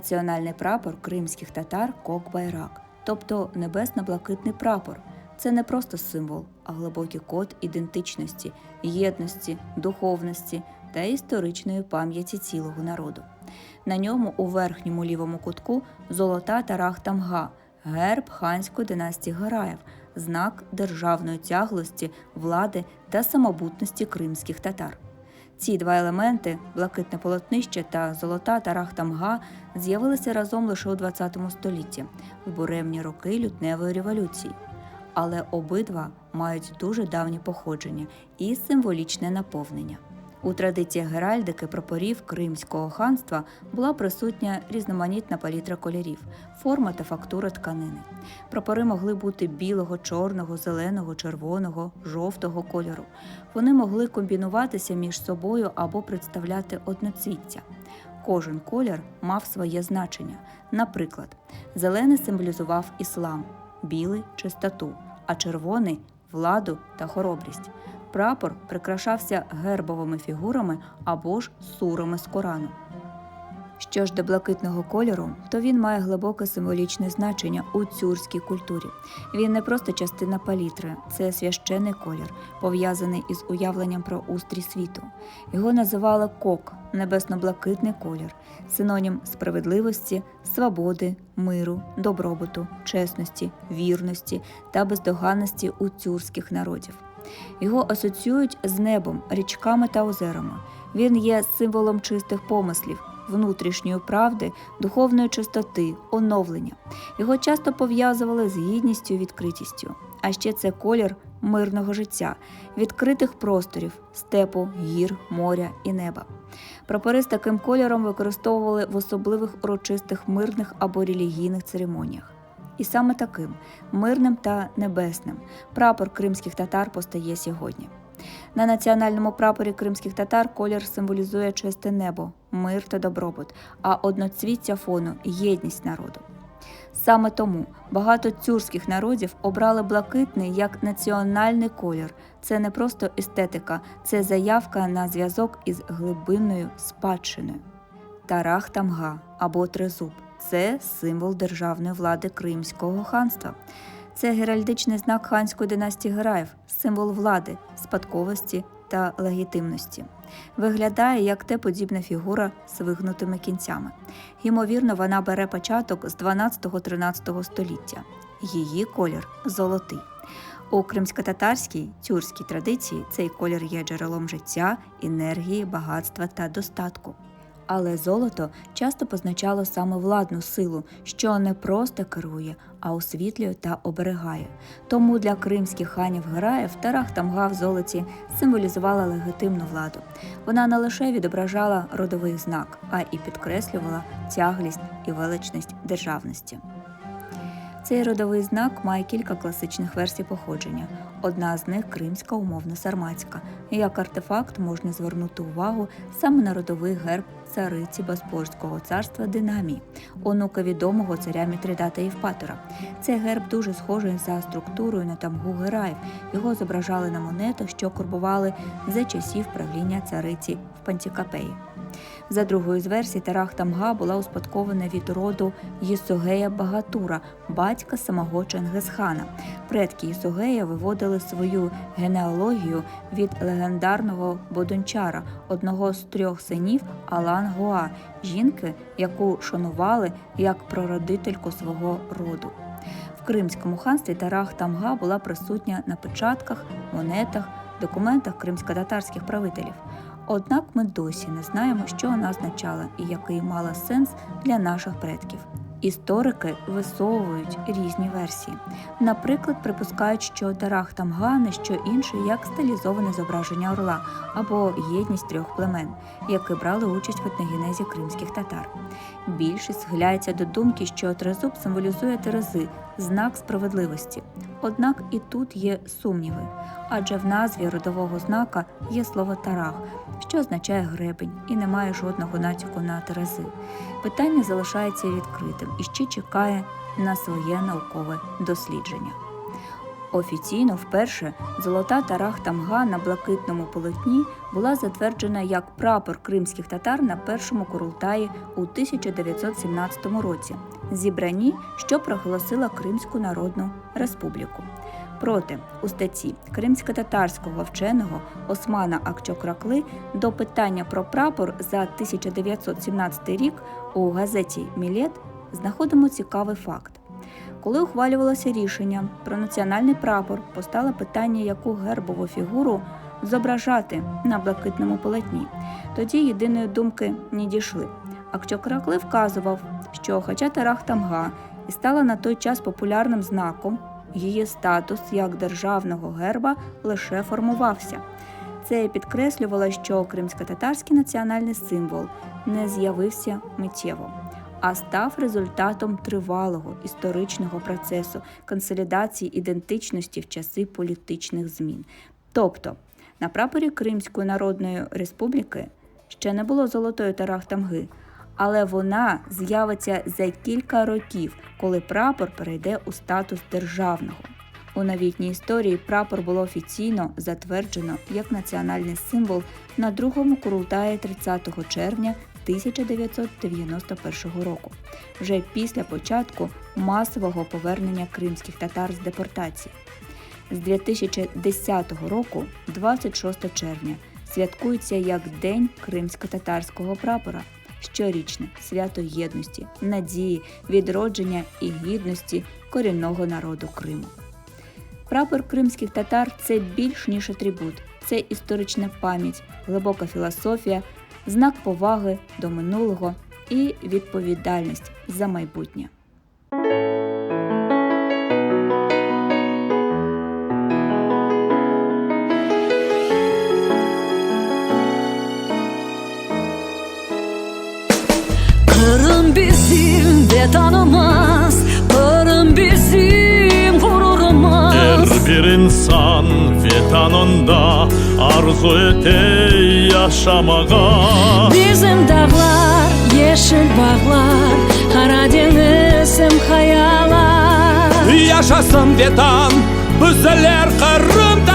Національний прапор кримських татар Кок-Байрак, тобто небесно-блакитний прапор. Це не просто символ, а глибокий код ідентичності, єдності, духовності та історичної пам'яті цілого народу. На ньому у верхньому лівому кутку золота тарах-тамга, герб ханської династії Гараєв, знак державної тяглості, влади та самобутності кримських татар. Ці два елементи блакитне полотнище та золота тарахта мга з'явилися разом лише у ХХ столітті в буремні роки лютневої революції. Але обидва мають дуже давнє походження і символічне наповнення. У традиціях геральдики прапорів Кримського ханства була присутня різноманітна палітра кольорів, форма та фактура тканини. Прапори могли бути білого, чорного, зеленого, червоного, жовтого кольору. Вони могли комбінуватися між собою або представляти одноцвіття. Кожен колір мав своє значення. Наприклад, зелений символізував іслам, білий чистоту, а червоний владу та хоробрість. Прапор прикрашався гербовими фігурами або ж сурами з Корану. Що ж до блакитного кольору, то він має глибоке символічне значення у тюркській культурі. Він не просто частина палітри, це священний колір, пов'язаний із уявленням про устрій світу. Його називали кок небесно-блакитний колір, синонім справедливості, свободи, миру, добробуту, чесності, вірності та бездоганності у тюркських народів. Його асоціюють з небом, річками та озерами. Він є символом чистих помислів, внутрішньої правди, духовної чистоти, оновлення. Його часто пов'язували з гідністю і відкритістю. А ще це колір мирного життя, відкритих просторів, степу, гір, моря і неба. Прапори з таким кольором використовували в особливих урочистих мирних або релігійних церемоніях. І саме таким мирним та небесним прапор кримських татар постає сьогодні. На національному прапорі кримських татар колір символізує чисте небо, мир та добробут, а одноцвіття фону єдність народу. Саме тому багато тюркських народів обрали блакитний як національний колір. Це не просто естетика, це заявка на зв'язок із глибинною спадщиною. Тарах Тамга або Тризуб це символ державної влади Кримського ханства. Це геральдичний знак ханської династії Гераїв, символ влади, спадковості та легітимності. Виглядає як те подібна фігура з вигнутими кінцями. Ймовірно, вона бере початок з 12-13 століття. Її колір золотий. У кримсько-татарській тюркській традиції цей колір є джерелом життя, енергії, багатства та достатку. Але золото часто позначало саме владну силу, що не просто керує, а освітлює та оберегає. Тому для кримських ханів Гераїв Тарах Тамга в золоті символізувала легітимну владу. Вона не лише відображала родовий знак, а і підкреслювала тяглість і величність державності. Цей родовий знак має кілька класичних версій походження. Одна з них кримська умовно сарматська. Як артефакт можна звернути увагу саме на родовий герб цариці Боспорського царства Динамії, онука відомого царя Мітридата Євпатора. Цей герб дуже схожий за структурою на тамгу гераїв. Його зображали на монетах, що корбували за часів правління цариці в Пантікапеї. За другою з версій, Тарах Тамга була успадкована від роду Єсогея Багатура, батька самого Чингисхана. Предки Єсогея виводили свою генеалогію від легендарного Бодунчара, одного з трьох синів Алан Гоа, жінки, яку шанували як прародительку свого роду. В Кримському ханстві Тарах Тамга була присутня на печатках, монетах, документах кримсько-татарських правителів. Однак ми досі не знаємо, що вона означала і який мала сенс для наших предків. Історики висовують різні версії. Наприклад, припускають, що Дарах Тамга не що інше, як стилізоване зображення орла або єдність трьох племен, які брали участь в етногенезі кримських татар. Більшість схиляється до думки, що тризуб символізує терези, знак справедливості. Однак і тут є сумніви, адже в назві родового знака є слово тарах, що означає гребень, і немає жодного натяку на терези. Питання залишається відкритим і ще чекає на своє наукове дослідження. Офіційно вперше золота тарах тамга на блакитному полотні була затверджена як прапор кримських татар на першому курултаї у 1917 році, зібранні, що проголосила Кримську Народну Республіку. Проте у статті кримсько-татарського вченого Османа Акчокракли до питання про прапор за 1917 рік у газеті Мілет знаходимо цікавий факт. Коли ухвалювалося рішення про національний прапор, постало питання, яку гербову фігуру зображати на блакитному полотні. Тоді єдиної думки не дійшли. Акчокракли вказував, що хоча Тарах Тамга і стала на той час популярним знаком, її статус як державного герба лише формувався. Це підкреслювало, що кримсько-татарський національний символ не з'явився миттєво, а став результатом тривалого історичного процесу консолідації ідентичності в часи політичних змін. Тобто на прапорі Кримської Народної Республіки ще не було золотої тарахтамги, але вона з'явиться за кілька років, коли прапор перейде у статус державного. У новітній історії прапор було офіційно затверджено як національний символ на другому курултаї 30 червня 1991 року, вже після початку масового повернення кримських татар з депортації. З 2010 року, 26 червня, святкується як День кримсько-татарського прапора, щорічне свято єдності, надії, відродження і гідності корінного народу Криму. Прапор кримських татар це більш ніж атрибут, це історична пам'ять, глибока філософія, знак поваги до минулого і відповідальність за майбутнє. Kırım bizim de tanımaz Her bir insan vatanında arzu ete yaşamağa. Bizim dağlar, yeşil bağlar Karadeniz'im hayalar. Yaşasın vatan, bizler Kırım